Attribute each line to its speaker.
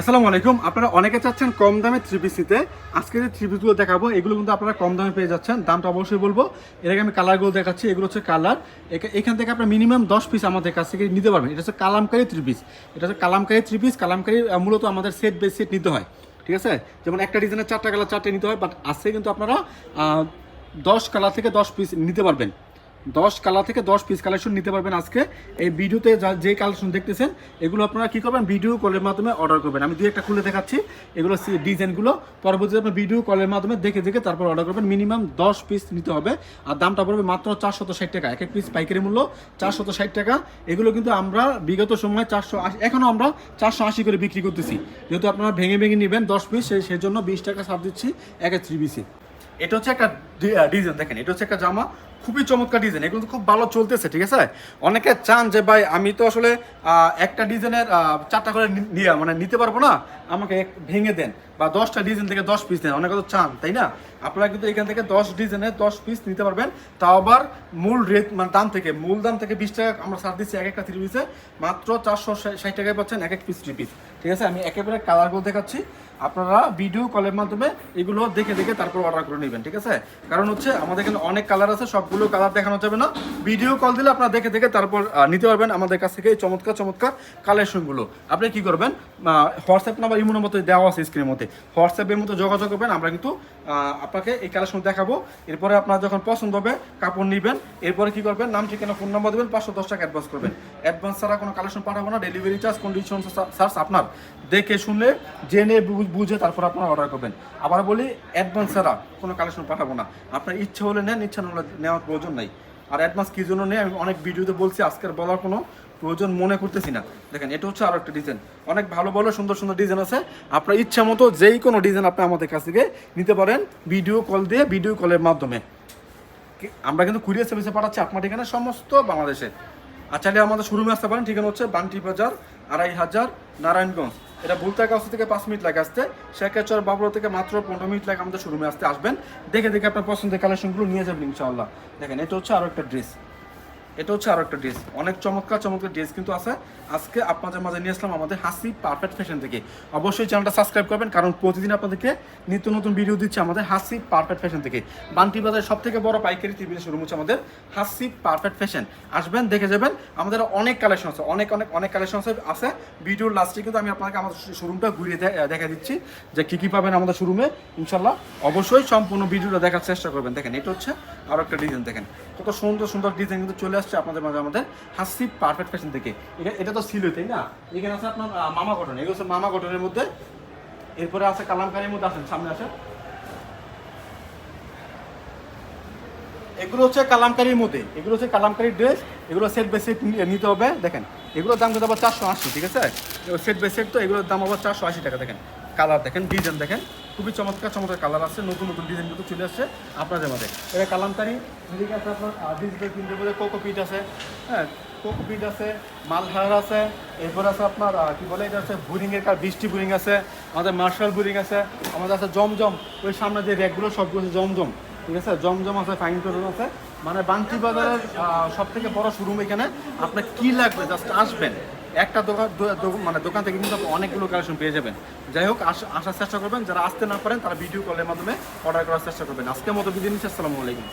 Speaker 1: আসসালামু আলাইকুম। আপনারা অনেকে চাচ্ছেন কম দামে থ্রি পিসিতে আজকে যে থ্রি পিসগুলো দেখাবো, এগুলো কিন্তু আপনারা কম দামে পেয়ে যাচ্ছেন। দামটা অবশ্যই বলব। এর আগে আমি কালারগুলো দেখাচ্ছি, এগুলো হচ্ছে কালার এখান থেকে আপনার মিনিমাম দশ পিস আমাদের কাছ থেকে নিতে পারবেন। এটা হচ্ছে কালামকারি থ্রি পিস এটা হচ্ছে কালামকারি থ্রি পিস কালামকারি মূলত আমাদের সেট বেস সেট নিতে হয়। ঠিক আছে? যেমন একটা ডিজাইনের চারটা কালার চারটে নিতে হয় বাট আজকে কিন্তু আপনারা দশ কালার থেকে দশ পিস নিতে পারবেন। দশ কালার থেকে দশ পিস কালেকশন নিতে পারবেন আজকে। এই ভিডিওতে যা, যে কালেকশন দেখতেছেন, এগুলো আপনারা কী করবেন? ভিডিও কলের মাধ্যমে অর্ডার করবেন। আমি দুই একটা খুলে দেখাচ্ছি। এগুলো ডিজাইনগুলো পরবর্তীতে আপনি ভিডিও কলের মাধ্যমে দেখে দেখে তারপর অর্ডার করবেন। মিনিমাম দশ পিস নিতে হবে। আর দামটা পড়বে মাত্র চারশত ষাট টাকা। এক এক পিস পাইকারি মূল্য চারশত ষাট টাকা। এগুলো কিন্তু আমরা বিগত সময় চারশো আশি, এখনও আমরা চারশো আশি করে বিক্রি করতেছি। যেহেতু আপনারা ভেঙে ভেঙে নেবেন দশ পিস সেই সেজন্য বিশ টাকা ছাড় দিচ্ছি এক এক থ্রি পিসে এটা হচ্ছে একটা ডিজাইন, দেখেন, এটা হচ্ছে একটা জামা, খুবই চমৎকার ডিজাইন, এগুলো তো খুব ভালো চলতেছে, ঠিক আছে? অনেকে চান যে, ভাই, আমি তো আসলে একটা ডিজাইনের চারটা করে নিয়ে মানে নিতে পারব না, আমাকে ভেঙে দেন বা দশটা ডিজাইন থেকে দশ পিস দেন। অনেকে তো চান, তাই না? আপনারা কিন্তু এখান থেকে দশ ডিজাইনের দশ পিস নিতে পারবেন, তাও আবার মূল রেট মানে দাম থেকে, মূল দাম থেকে বিশ টাকা, আমরা ছাড় দিচ্ছি এক একটা থ্রি পিসে মাত্র চারশো ষাট টাকায় পাচ্ছেন এক এক পিস থ্রি পিস ঠিক আছে? আমি একেবারে কালারগুলো দেখাচ্ছি, আপনারা ভিডিও কলের মাধ্যমে এগুলো দেখে দেখে তারপর অর্ডার করে নেবেন, ঠিক আছে? কারণ হচ্ছে আমাদের এখানে অনেক কালার আছে, সবগুলো কালার দেখানো যাবে না। ভিডিও কল দিলে আপনারা দেখে দেখে তারপর নিতে পারবেন আমাদের কাছ থেকে চমৎকার চমৎকার কালেকশনগুলো আপনি কি করবেন? হোয়াটসঅ্যাপ নাম্বার ইমোনের মতো দেওয়া আছে স্ক্রিনের মধ্যে। হোয়াটসঅ্যাপের মতো যোগাযোগ করবেন, আমরা কিন্তু আপনাকে এই কালেকশন দেখাবো। এরপরে আপনার যখন পছন্দ হবে, কাপড় নেবেন, এরপরে কি করবেন? নাম, ঠিকানা ফোন নাম্বার দেবেন, পাঁচশো দশ টাকা অ্যাডভান্স করবেন। অ্যাডভান্স ছাড়া কোনো কালেকশন পাঠাবো না ডেলিভারি চার্জ কন্ডিশন চার্জ আপনার। দেখে শুনে জেনে বুঝে তারপর আপনারা অর্ডার করবেন। আবার বলি অ্যাডভান্স ছাড়া কোনো কালেকশন পাঠাবো না। আপনার ইচ্ছে হলে নেন, ইচ্ছা না হলে নেওয়ার প্রয়োজন নাই। আর অ্যাডভান্স কী জন্য নেই আমি অনেক ভিডিওতে বলছি, আজকের বলার কোনো প্রয়োজন মনে করতেছি না। দেখেন, এটা হচ্ছে আরও একটা ডিজাইন অনেক ভালো ভালো, সুন্দর সুন্দর ডিজাইন আছে। আপনার ইচ্ছা মতো যেই কোনো ডিজাইন আপনি আমাদের কাছ থেকে নিতে পারেন ভিডিও কল দিয়ে ভিডিও কলের মাধ্যমে। আমরা কিন্তু কুরিয়ার সার্ভিসে পাঠাচ্ছি, আপনার ঠিকানা সমস্ত বাংলাদেশে। আর চাইলে আমাদের শোরুমে আসতে পারেন। ঠিকানা হচ্ছে বান্টি বাজার, আড়াই হাজার, নারায়ণগঞ্জ। এটা ভুলতা কাছ থেকে পাঁচ মিনিট লাগে আসতে। শেখাচর বাবুরা থেকে মাত্র পনেরো মিনিট লাগে আমাদের শোরুমে আসতে। আসবেন, দেখে দেখে আপনার পছন্দের কালেকশনগুলো নিয়ে যাবেন ইনশাআল্লাহ। দেখেন, এটা হচ্ছে আরও একটা ড্রেস এটা হচ্ছে আরও একটা ড্রেস অনেক চমৎকার চমৎকার ড্রেস কিন্তু আছে। আজকে আপনাদের মাঝে নিয়ে আসলাম আমাদের হাসি পারফেক্ট ফ্যাশন থেকে। অবশ্যই চ্যানেলটা সাবস্ক্রাইব করবেন, কারণ প্রতিদিন আপনাদেরকে নিত্য নতুন ভিডিও দিচ্ছে আমাদের হাসি পারফেক্ট ফ্যাশন থেকে। বান্টি বাজারের সব থেকে বড় পাইকারি টিভি শোরুম হচ্ছে আমাদের হাসি পারফেক্ট ফ্যাশন আসবেন, দেখে যাবেন। আমাদের অনেক কালেকশন আছে, অনেক অনেক অনেক কালেকশন আছে। ভিডিওর লাস্টে কিন্তু আমি আপনাকে আমাদের শোরুমটা ঘুরিয়ে দেখা দিচ্ছি যে কী কী পাবেন আমাদের শোরুমে ইনশাল্লাহ অবশ্যই সম্পূর্ণ ভিডিওটা দেখার চেষ্টা করবেন। দেখেন, এটা হচ্ছে আরও একটা ডিজাইন দেখেন। কত সুন্দর সুন্দর ডিজাইন কিন্তু চলে আসছে আপনাদের মাঝে, আমাদের হাসি পারফেক্ট ফ্যাশন থেকে। এটা এটা তো ছিল, তাই না? এখানে আছে আপনার মামা কটন এগুলো হচ্ছে মামা কটনের মধ্যে। এরপরে আছে কালামকারির মধ্যে আসেন সামনে আসেন এগুলো হচ্ছে কালামকারির মধ্যে। এগুলো হচ্ছে কালামকারির ড্রেস এগুলো সেট বাই সেট নিতে হবে, দেখেন। এগুলোর দাম কিন্তু আবার চারশো আশি, ঠিক আছে? সেট বাই সেট তো এগুলোর দাম আবার চারশো আশি টাকা, দেখেন। কালার দেখেন ডিজাইন দেখেন। খুবই চমৎকার চমৎকার কালার আছে, নতুন নতুন ডিজাইন কিন্তু চলে আসছে আপনাদের মধ্যে এটা কালামকারি এদিকে আছে আপনার? ডিজিটাল প্রিন্টের মধ্যে কোকোপিট আছে। হ্যাঁ কোকোপিট আছে, মালহার আছে, এরপর আছে আপনার কি বলে এটা আছে বুরিংয়ের কার, বৃষ্টি বুরিং আছে, আমাদের মার্শাল বুরিং আছে, আমাদের আছে জমজম, ওই সামনে যে র্যাকগুলো সবগুলো আছে জমজম, ঠিক আছে? জমজম আছে ফাইন টোজন আছে। মানে বান্টি বাজারের সব থেকে বড় শোরুম এখানে। আপনার কি লাগবে? জাস্ট আসবেন। একটা দোকান মানে দোকান থেকে কিন্তু অনেকগুলো কালেকশন পেয়ে যাবেন। যাই হোক, আস- আসার চেষ্টা করবেন। যারা আসতে না পারেন, তারা ভিডিও কলের মাধ্যমে অর্ডার করার চেষ্টা করবেন। আজকের মতো বিদিন আসসালামু আলাইকুম।